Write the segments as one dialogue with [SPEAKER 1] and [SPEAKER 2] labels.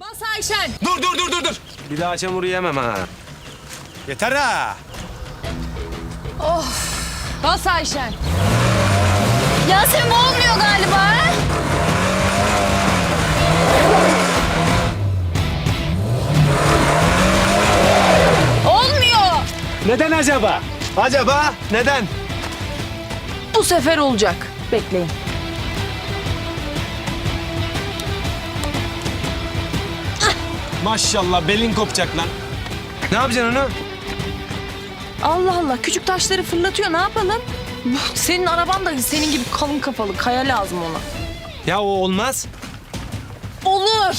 [SPEAKER 1] Bas Ayşen.
[SPEAKER 2] Dur dur dur dur dur. Bir daha çamur yemem ha. Yeter ha.
[SPEAKER 1] Bas Ayşen.
[SPEAKER 3] Yasemin olmuyor galiba. ha? Olmuyor.
[SPEAKER 2] Neden acaba? Acaba neden?
[SPEAKER 1] Bu sefer olacak. Bekleyin.
[SPEAKER 2] Maşallah belin kopacak lan. Ne yapacaksın onu?
[SPEAKER 1] Allah Allah küçük taşları fırlatıyor ne yapalım? Senin araban da senin gibi kalın kafalı kaya lazım ona.
[SPEAKER 2] Ya o olmaz.
[SPEAKER 1] Olur.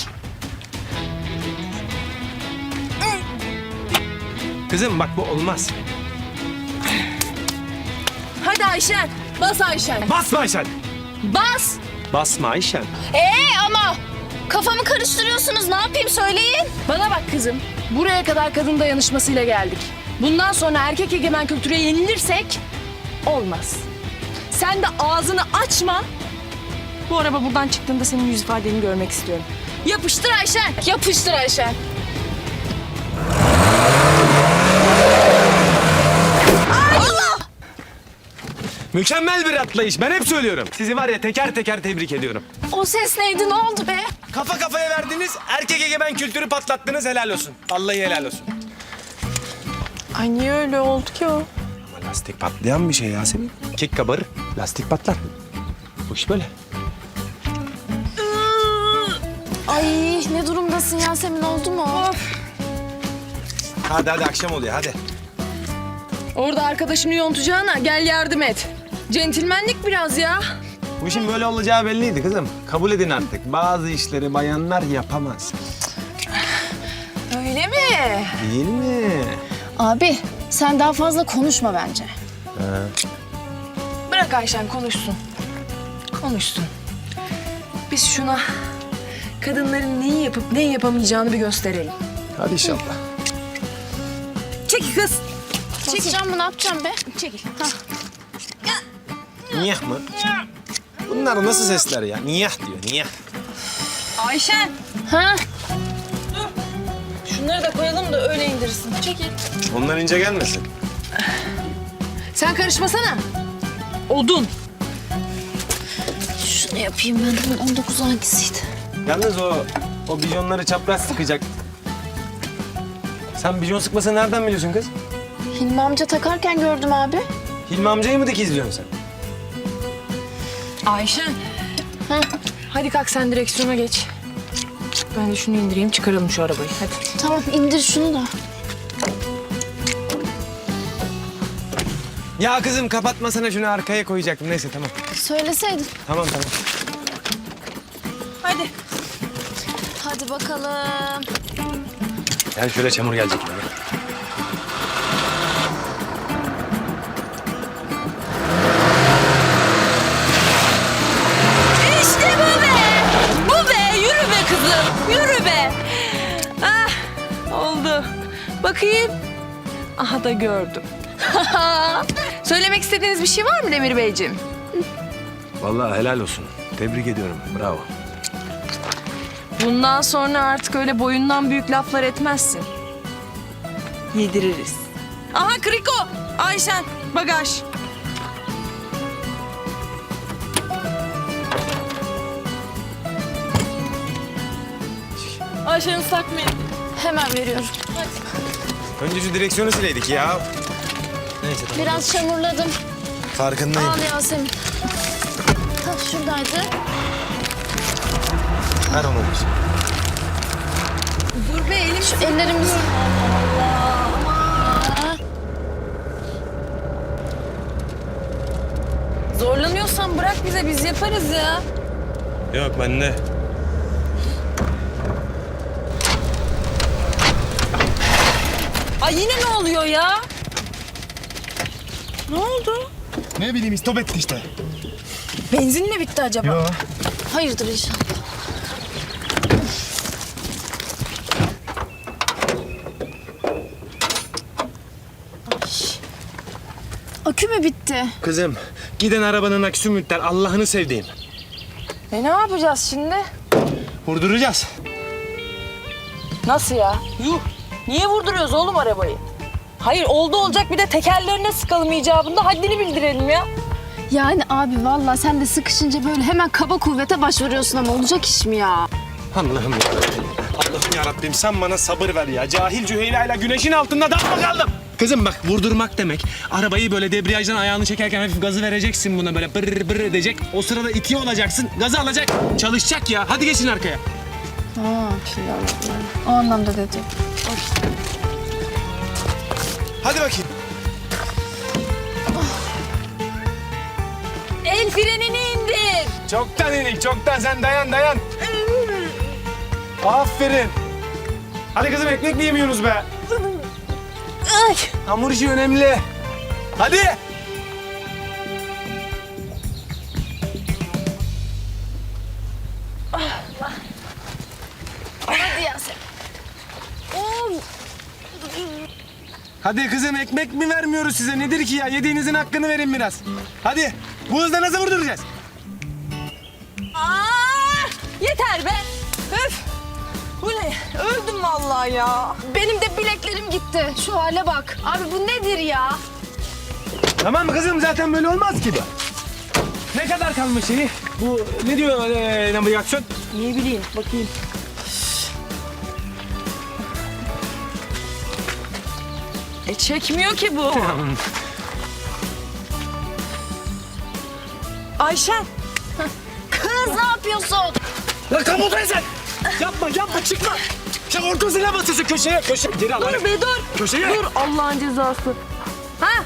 [SPEAKER 2] Kızım bak bu olmaz.
[SPEAKER 1] Hadi Ayşen. Bas Ayşen.
[SPEAKER 2] Basma Ayşen.
[SPEAKER 1] Bas.
[SPEAKER 2] Basma Ayşen.
[SPEAKER 3] Ee ama kafamı karıştırıyorsunuz. Ne yapayım söyleyin.
[SPEAKER 1] Bana bak kızım. Buraya kadar kadın dayanışmasıyla geldik. Bundan sonra erkek egemen kültüre yenilirsek olmaz. Sen de ağzını açma. Bu araba buradan çıktığında senin yüz ifadeni görmek istiyorum. Yapıştır Ayşen. Yapıştır Ayşen.
[SPEAKER 2] Mükemmel bir atlayış. Ben hep söylüyorum. Sizi var ya teker teker tebrik ediyorum.
[SPEAKER 3] O ses neydi ne oldu be?
[SPEAKER 2] Kafa kafaya verdiniz. Erkek egemen kültürü patlattınız. Helal olsun. Vallahi helal olsun.
[SPEAKER 1] Ay niye öyle oldu ki o?
[SPEAKER 2] Ama lastik patlayan bir şey Yasemin. Kek kabarır. Lastik patlar. Bu iş böyle.
[SPEAKER 3] Ay ne durumdasın Yasemin oldu mu?
[SPEAKER 2] Hadi hadi akşam oluyor hadi.
[SPEAKER 1] Orada arkadaşını yontacağına gel yardım et. Centilmenlik biraz ya.
[SPEAKER 2] Bu işin böyle olacağı belliydi kızım. Kabul edin artık. Bazı işleri bayanlar yapamaz.
[SPEAKER 1] Öyle mi?
[SPEAKER 2] Değil mi?
[SPEAKER 3] Abi sen daha fazla konuşma bence.
[SPEAKER 1] Bırak Ayşen konuşsun. Konuşsun. Biz şuna kadınların neyi yapıp neyi yapamayacağını bir gösterelim.
[SPEAKER 2] Hadi inşallah.
[SPEAKER 1] Çekil kız.
[SPEAKER 3] Basacağım mı ne yapacağım be?
[SPEAKER 1] Çekil.
[SPEAKER 2] Niyah mı? Bunlar nasıl sesler ya? Niyah diyor, niyah.
[SPEAKER 1] Ayşen.
[SPEAKER 3] Ha?
[SPEAKER 1] Şunları da koyalım da öyle indirsin. Çekil.
[SPEAKER 2] Onlar ince gelmesin.
[SPEAKER 1] Sen karışmasana. Odun.
[SPEAKER 3] Şunu yapayım ben. 19 hangisiydi?
[SPEAKER 2] Yalnız o, o bijonları çapraz sıkacak. Sen bijon sıkmasını nereden biliyorsun kız?
[SPEAKER 3] Hilmi amca takarken gördüm abi.
[SPEAKER 2] Hilmi amcayı mı dikizliyorsun sen?
[SPEAKER 1] Ayşen.
[SPEAKER 3] Ha?
[SPEAKER 1] Hadi kalk sen direksiyona geç. Ben de şunu indireyim çıkaralım şu arabayı. Hadi.
[SPEAKER 3] Tamam indir şunu da.
[SPEAKER 2] Ya kızım kapatmasana şunu arkaya koyacaktım. Neyse tamam.
[SPEAKER 3] Söyleseydin.
[SPEAKER 2] Tamam tamam.
[SPEAKER 1] Hadi.
[SPEAKER 3] Hadi bakalım.
[SPEAKER 2] Gel şöyle çamur gelecek. ya.
[SPEAKER 1] Bakayım. Aha da gördüm. Söylemek istediğiniz bir şey var mı Demir Beyciğim?
[SPEAKER 2] Vallahi helal olsun. Tebrik ediyorum. Bravo.
[SPEAKER 1] Bundan sonra artık öyle boyundan büyük laflar etmezsin. Yediririz. Aha Kriko. Ayşen bagaj. Ayşen ıslak mendil.
[SPEAKER 3] Hemen veriyorum.
[SPEAKER 2] Önce şu direksiyonu sileydik ya. Neyse tamam.
[SPEAKER 3] Biraz çamurladım.
[SPEAKER 2] Farkındayım.
[SPEAKER 3] Al Yasemin. Ha, şuradaydı.
[SPEAKER 2] Ver onu bir.
[SPEAKER 1] Dur be elim
[SPEAKER 3] Şu ellerimiz.
[SPEAKER 1] Zorlanıyorsan bırak bize biz yaparız ya.
[SPEAKER 2] Yok bende.
[SPEAKER 1] Ay yine ne oluyor ya? Ne oldu?
[SPEAKER 4] Ne bileyim istop etti işte.
[SPEAKER 1] Benzin mi bitti acaba?
[SPEAKER 4] Yo.
[SPEAKER 3] Hayırdır inşallah. Ay. Akü mü bitti?
[SPEAKER 2] Kızım giden arabanın aküsü mütter. Allah'ını sevdiğim.
[SPEAKER 1] E ne yapacağız şimdi?
[SPEAKER 2] Vurduracağız.
[SPEAKER 1] Nasıl ya? Yuh. Niye vurduruyoruz oğlum arabayı? Hayır oldu olacak bir de tekerlerine sıkalım icabında haddini bildirelim ya.
[SPEAKER 3] Yani abi valla sen de sıkışınca böyle hemen kaba kuvvete başvuruyorsun ama olacak iş mi ya?
[SPEAKER 2] Allah'ım ya. Allah'ım yarabbim sen bana sabır ver ya. Cahil Cüheyla ile güneşin altında dam mı kaldım? Kızım bak vurdurmak demek. Arabayı böyle debriyajdan ayağını çekerken hafif gazı vereceksin buna böyle bır bır edecek. O sırada itiyor olacaksın. Gazı alacak. Çalışacak ya. Hadi geçin arkaya.
[SPEAKER 3] O anlamda dedi.
[SPEAKER 2] Hadi bakayım.
[SPEAKER 1] El frenini indir.
[SPEAKER 2] Çoktan inik çoktan sen dayan dayan. Aferin. Hadi kızım ekmek mi yemiyorsunuz be?
[SPEAKER 1] Ay.
[SPEAKER 2] Hamur işi önemli. Hadi.
[SPEAKER 3] Hadi Yasemin.
[SPEAKER 2] Hadi kızım ekmek mi vermiyoruz size? Nedir ki ya? Yediğinizin hakkını verin biraz. Hadi. Bu hızla nasıl vurduracağız?
[SPEAKER 1] Aa, yeter be. Öf. Bu ne? Öldüm vallahi ya.
[SPEAKER 3] Benim de bileklerim gitti. Şu hale bak. Abi bu nedir ya?
[SPEAKER 2] Tamam kızım zaten böyle olmaz ki bu. Ne kadar kalmış şeyi? Bu ne diyor e, navigasyon?
[SPEAKER 1] Ne bileyim bakayım. E çekmiyor ki bu. Ayşen.
[SPEAKER 3] Kız ne yapıyorsun?
[SPEAKER 2] La kaputayı sen! Yapma yapma çıkma! Sen ortasına basıyorsun köşeye. Köşe. Geri al.
[SPEAKER 1] Dur be dur.
[SPEAKER 2] Köşeye.
[SPEAKER 1] Dur Allah'ın cezası. Ha?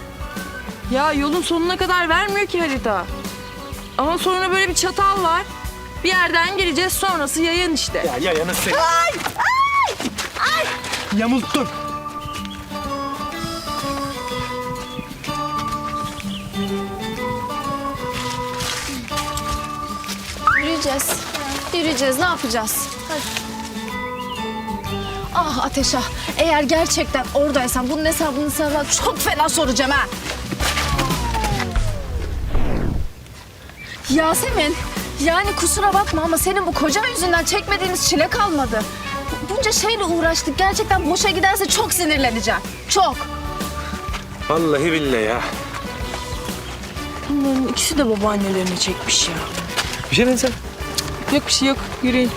[SPEAKER 1] Ya yolun sonuna kadar vermiyor ki harita. Ama sonra böyle bir çatal var. Bir yerden gireceğiz sonrası yayan işte.
[SPEAKER 2] Ya ya yanı sen. Ay! Ay! Ay! Yamulttun.
[SPEAKER 3] Yürüyeceğiz. Yürüyeceğiz. Ne yapacağız? Hadi. Ah Ateş ah. Eğer gerçekten oradaysan bunun hesabını sana çok fena soracağım ha. Yasemin, yani kusura bakma ama senin bu kocan yüzünden çekmediğimiz çile kalmadı. Bunca şeyle uğraştık. Gerçekten boşa giderse çok sinirleneceğim. Çok.
[SPEAKER 2] Vallahi billahi ya.
[SPEAKER 1] Bunların ikisi de babaannelerini çekmiş ya.
[SPEAKER 2] Bir şey mi sen?
[SPEAKER 1] Yok bir şey yok. Yürüyün.